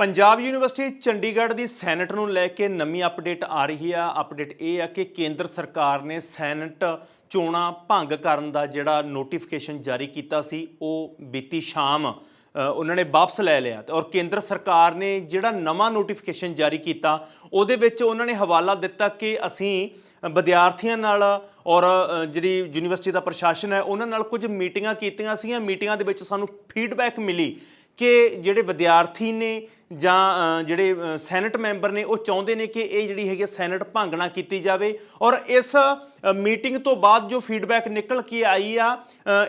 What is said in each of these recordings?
Punjab university Chandigarh ਦੀ senate ਨੂੰ ਲੈ ਕੇ ਨਵੀਂ ਅਪਡੇਟ ਆ ਰਹੀ ਆ। ਅਪਡੇਟ ਇਹ ਆ ਕਿ ਕੇਂਦਰ ਸਰਕਾਰ ਨੇ ਸੈਨੇਟ ਚੋਣਾਂ ਭੰਗ ਕਰਨ ਦਾ ਜਿਹੜਾ ਨੋਟੀਫਿਕੇਸ਼ਨ ਜਾਰੀ ਕੀਤਾ ਸੀ, ਉਹ ਬੀਤੀ ਸ਼ਾਮ ਉਹਨਾਂ ਨੇ ਵਾਪਸ ਲੈ ਲਿਆ। ਤੇ ਔਰ ਕੇਂਦਰ ਸਰਕਾਰ ਨੇ ਜਿਹੜਾ ਨਵਾਂ ਨੋਟੀਫਿਕੇਸ਼ਨ ਜਾਰੀ ਕੀਤਾ, ਉਹਦੇ ਵਿੱਚ ਉਹਨਾਂ ਨੇ ਹਵਾਲਾ ਦਿੱਤਾ ਕਿ ਅਸੀਂ ਵਿਦਿਆਰਥੀਆਂ ਨਾਲ ਔਰ ਜਿਹੜੀ ਯੂਨੀਵਰਸਿਟੀ ਦਾ ਪ੍ਰਸ਼ਾਸਨ ਹੈ, ਉਹਨਾਂ ਨਾਲ ਕੁਝ ਮੀਟਿੰਗਾਂ ਕੀਤੀਆਂ ਸੀਗੀਆਂ। ਮੀਟਿੰਗਾਂ ਦੇ ਵਿੱਚ ਸਾਨੂੰ ਫੀਡਬੈਕ ਮਿਲੀ ਕਿ ਜਿਹੜੇ ਵਿਦਿਆਰਥੀ ਨੇ ਜਾਂ ਜਿਹੜੇ ਅ, ਸੈਨੇਟ ਮੈਂਬਰ ਨੇ ਉਹ ਚਾਹੁੰਦੇ ਨੇ ਕਿ ਇਹ ਜਿਹੜੀ ਹੈਗੀ ਹੈ ਸੈਨੇਟ ਭੰਗ ਨਾ ਕੀਤੀ ਜਾਵੇ ਔਰ ਇਸ ਮੀਟਿੰਗ ਤੋਂ ਬਾਅਦ ਜੋ ਫੀਡਬੈਕ ਨਿਕਲ ਕੇ ਆਈ ਆ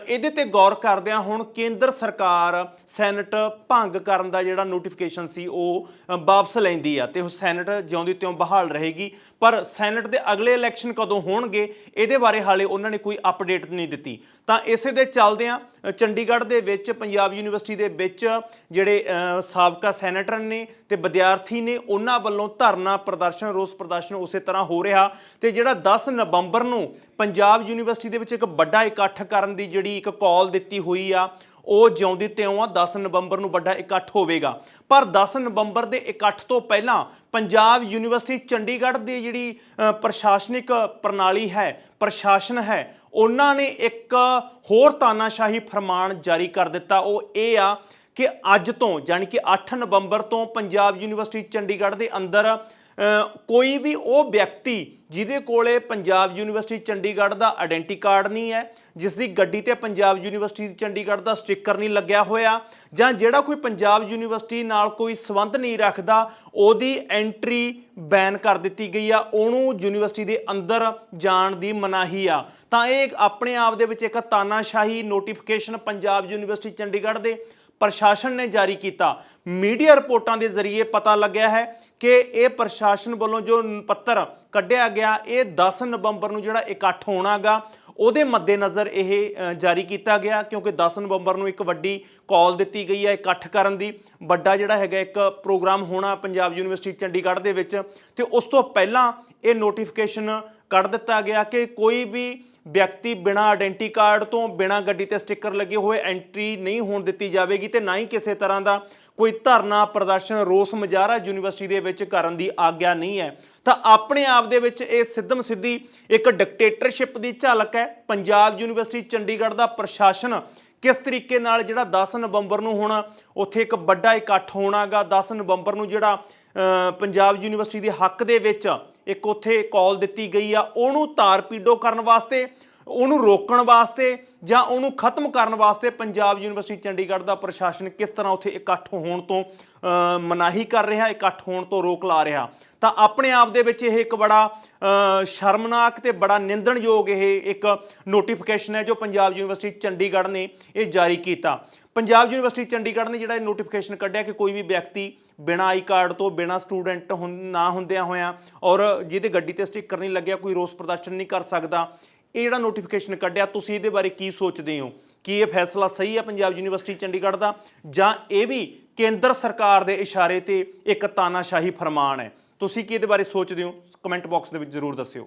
ਇਹਦੇ ਤੇ ਗੌਰ ਕਰਦਿਆਂ ਹੁਣ ਕੇਂਦਰ ਸਰਕਾਰ ਸੈਨੇਟ ਭੰਗ ਕਰਨ ਦਾ ਜਿਹੜਾ ਨੋਟੀਫਿਕੇਸ਼ਨ ਸੀ ਉਹ ਵਾਪਸ ਲੈਂਦੀ ਆ ਤੇ ਉਹ ਸੈਨੇਟ ਜਿਉਂਦੀ ਤਿਉਂ ਬਹਾਲ ਰਹੇਗੀ। ਪਰ ਸੈਨੇਟ ਦੇ ਅਗਲੇ ਇਲੈਕਸ਼ਨ ਕਦੋਂ ਹੋਣਗੇ ਇਹਦੇ ਬਾਰੇ ਹਾਲੇ ਉਹਨਾਂ ਨੇ ਕੋਈ ਅਪਡੇਟ ਨਹੀਂ ਦਿੱਤੀ। ਤਾਂ ਇਸੇ ਦੇ ਚੱਲਦਿਆਂ ਚੰਡੀਗੜ੍ਹ ਦੇ ਵਿੱਚ ਪੰਜਾਬ ਯੂਨੀਵਰਸਿਟੀ ਦੇ ਵਿੱਚ ਜਿਹੜੇ ਸਾਬਕਾ ਸਾਬਕਾ ਸੈਨੇਟਰ ਨੇ ਤੇ ਵਿਦਿਆਰਥੀ ਨੇ ਉਹਨਾਂ ਵੱਲੋਂ ਧਰਨਾ ਪ੍ਰਦਰਸ਼ਨ, ਰੋਸ ਪ੍ਰਦਰਸ਼ਨ ਉਸੇ ਤਰ੍ਹਾਂ ਹੋ ਰਿਹਾ ਤੇ ਜਿਹੜਾ 10 ਨਵੰਬਰ ਨੂੰ ਪੰਜਾਬ ਯੂਨੀਵਰਸਿਟੀ ਦੇ ਵਿੱਚ ਇੱਕ ਵੱਡਾ ਇਕੱਠ ਕਰਨ ਦੀ ਜਿਹੜੀ ਇੱਕ ਕਾਲ ਦਿੱਤੀ ਹੋਈ ਆ, ਉਹ ਜਿਉਂਦੀ ਤਿਉਂ ਆ 10 ਨਵੰਬਰ ਨੂੰ ਵੱਡਾ ਇਕੱਠ ਹੋਵੇਗਾ। ਪਰ 10 ਨਵੰਬਰ ਦੇ ਇਕੱਠ ਤੋਂ ਪਹਿਲਾਂ ਪੰਜਾਬ ਯੂਨੀਵਰਸਿਟੀ ਚੰਡੀਗੜ੍ਹ ਦੀ ਜਿਹੜੀ ਪ੍ਰਸ਼ਾਸਨਿਕ ਪ੍ਰਣਾਲੀ ਹੈ, ਪ੍ਰਸ਼ਾਸਨ ਹੈ, ਉਹਨਾਂ ਨੇ ਇੱਕ ਹੋਰ ਤਾਨਾਸ਼ਾਹੀ ਫਰਮਾਨ ਜਾਰੀ ਕਰ ਦਿੱਤਾ। ਉਹ ਇਹ ਆ ਕਿ ਅੱਜ ਤੋਂ ਯਾਨੀ ਕਿ 8 ਨਵੰਬਰ ਤੋਂ ਪੰਜਾਬ ਯੂਨੀਵਰਸਿਟੀ ਚੰਡੀਗੜ੍ਹ ਦੇ ਅੰਦਰ ਕੋਈ ਵੀ ਉਹ ਵਿਅਕਤੀ ਜਿਹਦੇ ਕੋਲੇ ਪੰਜਾਬ ਯੂਨੀਵਰਸਿਟੀ ਚੰਡੀਗੜ੍ਹ ਦਾ ਆਇਡੈਂਟੀ ਕਾਰਡ ਨਹੀਂ ਹੈ ਜਿਸ ਦੀ ਗੱਡੀ ਤੇ ਪੰਜਾਬ ਯੂਨੀਵਰਸਿਟੀ ਚੰਡੀਗੜ੍ਹ ਦਾ ਸਟicker ਨਹੀਂ ਲੱਗਿਆ ਹੋਇਆ, ਜਾਂ ਜਿਹੜਾ ਕੋਈ ਪੰਜਾਬ ਯੂਨੀਵਰਸਿਟੀ ਨਾਲ ਕੋਈ ਸੰਬੰਧ ਨਹੀਂ ਰੱਖਦਾ, ਉਹਦੀ ਐਂਟਰੀ ਬੈਨ ਕਰ ਦਿੱਤੀ ਗਈ ਆ, ਉਹਨੂੰ ਯੂਨੀਵਰਸਿਟੀ ਦੇ ਅੰਦਰ ਜਾਣ ਦੀ ਮਨਾਹੀ ਆ। ਤਾਂ ਇਹ ਆਪਣੇ ਆਪ ਦੇ ਵਿੱਚ ਇੱਕ ਤਾਨਾਸ਼ਾਹੀ ਨੋਟੀਫਿਕੇਸ਼ਨ ਪੰਜਾਬ ਯੂਨੀਵਰਸਿਟੀ ਚੰਡੀਗੜ੍ਹ ਦੇ ਪ੍ਰਸ਼ਾਸਨ ਨੇ ਜਾਰੀ ਕੀਤਾ। ਮੀਡੀਆ ਰਿਪੋਰਟਾਂ ਦੇ ਜ਼ਰੀਏ ਪਤਾ ਲੱਗਿਆ ਹੈ ਕਿ ਇਹ ਪ੍ਰਸ਼ਾਸਨ ਵੱਲੋਂ ਜੋ ਪੱਤਰ ਕੱਢਿਆ ਗਿਆ, ਇਹ 10 ਨਵੰਬਰ ਨੂੰ ਜਿਹੜਾ ਇਕੱਠ ਹੋਣਾਗਾ, ਉਹਦੇ ਮੱਦੇਨਜ਼ਰ ਇਹ ਜਾਰੀ ਕੀਤਾ ਗਿਆ ਕਿਉਂਕਿ 10 ਨਵੰਬਰ ਨੂੰ ਇੱਕ ਵੱਡੀ ਕਾਲ ਦਿੱਤੀ ਗਈ ਹੈ ਇਕੱਠ ਕਰਨ ਦੀ। ਵੱਡਾ ਜਿਹੜਾ ਹੈਗਾ ਇੱਕ ਪ੍ਰੋਗਰਾਮ ਹੋਣਾ ਪੰਜਾਬ ਯੂਨੀਵਰਸਿਟੀ ਚੰਡੀਗੜ੍ਹ ਦੇ ਵਿੱਚ ਤੇ ਉਸ ਤੋਂ ਪਹਿਲਾਂ ਇਹ ਨੋਟੀਫਿਕੇਸ਼ਨ ਕੱਢ ਦਿੱਤਾ ਗਿਆ ਕਿ ਕੋਈ ਵੀ ਵਿਅਕਤੀ ਬਿਨਾ ਆਇਡੈਂਟੀ ਕਾਰਡ ਤੋਂ, ਬਿਨਾ ਗੱਡੀ ਤੇ ਸਟicker ਲੱਗੇ ਹੋਏ ਐਂਟਰੀ ਨਹੀਂ ਹੋਣ ਦਿੱਤੀ ਜਾਵੇਗੀ ਤੇ ਨਾ ਹੀ ਕਿਸੇ ਤਰ੍ਹਾਂ ਦਾ ਕੋਈ ਧਰਨਾ ਪ੍ਰਦਰਸ਼ਨ ਰੋਸ ਮੁਜ਼ਾਹਰਾ ਯੂਨੀਵਰਸਿਟੀ ਦੇ ਵਿੱਚ ਕਰਨ ਦੀ ਆਗਿਆ ਨਹੀਂ ਹੈ। ਤਾਂ ਆਪਣੇ ਆਪ ਦੇ ਵਿੱਚ ਇਹ ਸਿੱਧਮ ਸਿੱਧੀ ਇੱਕ ਡਿਕਟੇਟਰਸ਼ਿਪ ਦੀ ਝਲਕ ਹੈ। ਪੰਜਾਬ ਯੂਨੀਵਰਸਿਟੀ ਚੰਡੀਗੜ੍ਹ ਦਾ ਪ੍ਰਸ਼ਾਸਨ ਕਿਸ ਤਰੀਕੇ ਨਾਲ ਜਿਹੜਾ 10 ਨਵੰਬਰ ਨੂੰ ਹੁਣ ਉੱਥੇ ਇੱਕ ਵੱਡਾ ਇਕੱਠ ਹੋਣਾਗਾ 10 ਨਵੰਬਰ ਨੂੰ ਜਿਹੜਾ ਪੰਜਾਬ ਯੂਨੀਵਰਸਿਟੀ ਦੇ ਹੱਕ ਦੇ ਵਿੱਚ ਇੱਕ ਉੱਥੇ ਕਾਲ ਦਿੱਤੀ ਗਈ ਆ, ਉਹਨੂੰ ਤਾਰਪੀਡੋ ਕਰਨ ਵਾਸਤੇ, ਉਹਨੂੰ ਰੋਕਣ ਵਾਸਤੇ ਜਾਂ ਉਹਨੂੰ ਖਤਮ ਕਰਨ ਵਾਸਤੇ ਪੰਜਾਬ ਯੂਨੀਵਰਸਿਟੀ ਚੰਡੀਗੜ੍ਹ ਦਾ ਪ੍ਰਸ਼ਾਸਨ ਕਿਸ ਤਰ੍ਹਾਂ ਉੱਥੇ ਇਕੱਠ ਹੋਣ ਤੋਂ ਮਨਾਹੀ ਕਰ ਰਿਹਾ, ਇਕੱਠ ਹੋਣ ਤੋਂ ਰੋਕ ਲਾ ਰਿਹਾ। ਤਾਂ ਆਪਣੇ ਆਪ ਦੇ ਵਿੱਚ ਇਹ ਇੱਕ ਬੜਾ ਸ਼ਰਮਨਾਕ ਤੇ ਬੜਾ ਨਿੰਦਣਯੋਗ ਇਹ ਇੱਕ ਨੋਟੀਫਿਕੇਸ਼ਨ ਹੈ ਜੋ ਪੰਜਾਬ ਯੂਨੀਵਰਸਿਟੀ ਚੰਡੀਗੜ੍ਹ ਨੇ ਇਹ ਜਾਰੀ ਕੀਤਾ। ਪੰਜਾਬ ਯੂਨੀਵਰਸਿਟੀ ਚੰਡੀਗੜ੍ਹ ਨੇ ਜਿਹੜਾ ਇਹ ਨੋਟੀਫਿਕੇਸ਼ਨ ਕੱਢਿਆ ਕਿ ਕੋਈ ਵੀ ਵਿਅਕਤੀ ਬਿਨਾ ਆਈ ਕਾਰਡ ਤੋਂ, ਬਿਨਾ ਸਟੂਡੈਂਟ ਨਾ ਹੁੰਦਿਆਂ ਹੋਇਆਂ ਔਰ ਜਿਹਦੇ ਗੱਡੀ ਤੇ ਸਟicker ਨਹੀਂ ਲੱਗਿਆ, ਕੋਈ ਰੋਸ ਪ੍ਰਦਰਸ਼ਨ ਨਹੀਂ ਕਰ ਸਕਦਾ, ਇਹ ਜਿਹੜਾ ਨੋਟੀਫਿਕੇਸ਼ਨ ਕੱਢਿਆ, ਤੁਸੀਂ ਇਹਦੇ ਬਾਰੇ ਕੀ ਸੋਚਦੇ ਹੋ? ਕੀ ਇਹ ਫੈਸਲਾ ਸਹੀ ਹੈ ਪੰਜਾਬ ਯੂਨੀਵਰਸਿਟੀ ਚੰਡੀਗੜ੍ਹ ਦਾ? ਜਾਂ ਇਹ ਵੀ ਕੇਂਦਰ ਸਰਕਾਰ ਦੇ ਇਸ਼ਾਰੇ ਤੇ ਇੱਕ ਤਾਨਾਸ਼ਾਹੀ ਫਰਮਾਨ ਹੈ? ਤੁਸੀਂ ਕੀ ਇਹਦੇ ਬਾਰੇ ਸੋਚਦੇ ਹੋ? ਕਮੈਂਟ ਬਾਕਸ ਦੇ ਵਿੱਚ ਜ਼ਰੂਰ ਦੱਸਿਓ।